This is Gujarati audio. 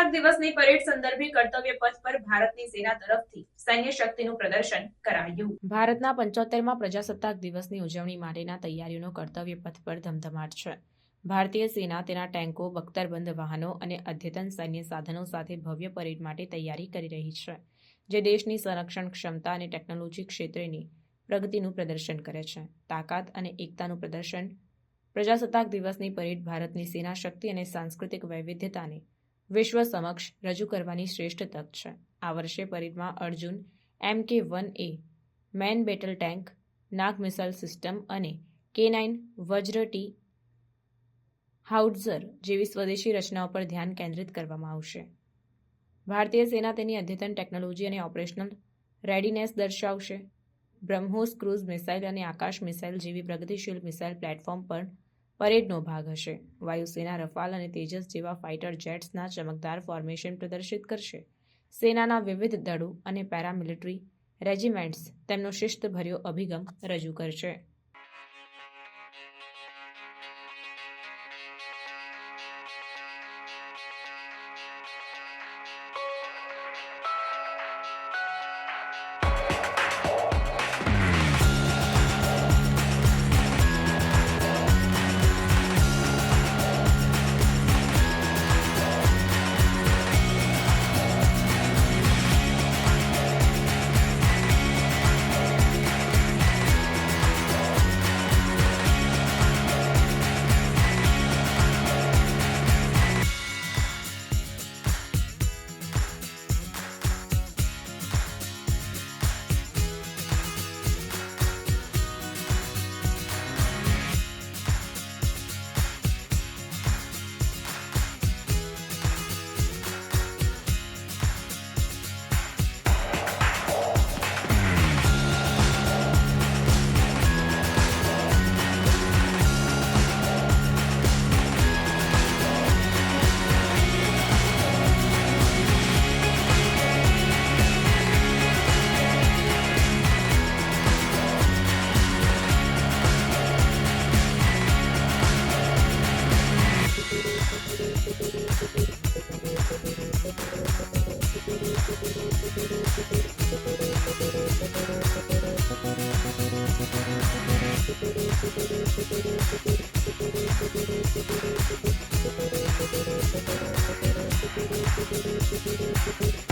પ્રજાસત્તાક દિવસની પરેડ સંદર્ભે કર્તવ્ય પથ પર ભારતની સેના તરફથી સૈન્ય શક્તિનું પ્રદર્શન કરાયું. ભારતના પંચોતેરમાં પ્રજાસત્તાક દિવસની ઉજવણી માટેના તૈયારીઓનો કર્તવ્ય પથ પર ધમધમાટ છે. ભારતીય સેના તેના ટેન્કો, બખ્તરબંધ વાહનો અને અદ્યતન સૈન્ય સાધનો સાથે ભવ્ય પરેડ માટે તૈયારી કરી રહી છે, જે દેશની સંરક્ષણ ક્ષમતા અને ટેકનોલોજી ક્ષેત્રેની પ્રગતિનું પ્રદર્શન કરે છે. તાકાત અને એકતાનું પ્રદર્શન. પ્રજાસત્તાક દિવસની પરેડ ભારતની સેના શક્તિ અને સાંસ્કૃતિક વૈવિધ્યતાને વિશ્વ સમક્ષ રજૂ કરવાની શ્રેષ્ઠ તક છે. આ વર્ષે પરેડમાં Arjun, M K one A, main battle tank Nag missile system અને કે નાઇન વજ્ર ટી હાઉડઝર જેવી સ્વદેશી રચનાઓ પર ધ્યાન કેન્દ્રિત કરવામાં આવશે. ભારતીય સેના તેની અદ્યતન ટેકનોલોજી અને ઓપરેશનલ રેડીનેસ દર્શાવશે. બ્રહ્મોસ ક્રૂઝ મિસાઇલ અને આકાશ મિસાઇલ જેવી પ્રગતિશીલ મિસાઇલ પ્લેટફોર્મ પર પરેડનો ભાગ હશે. વાયુસેના રફાલ અને તેજસ જેવા ફાઇટર જેટ્સના ચમકદાર ફોર્મેશન પ્રદર્શિત કરશે. સેનાના વિવિધ દળો અને પેરામિલિટરી રેજિમેન્ટ્સ તેમનો શિસ્તભર્યો અભિગમ રજૂ કરશે. Thank you.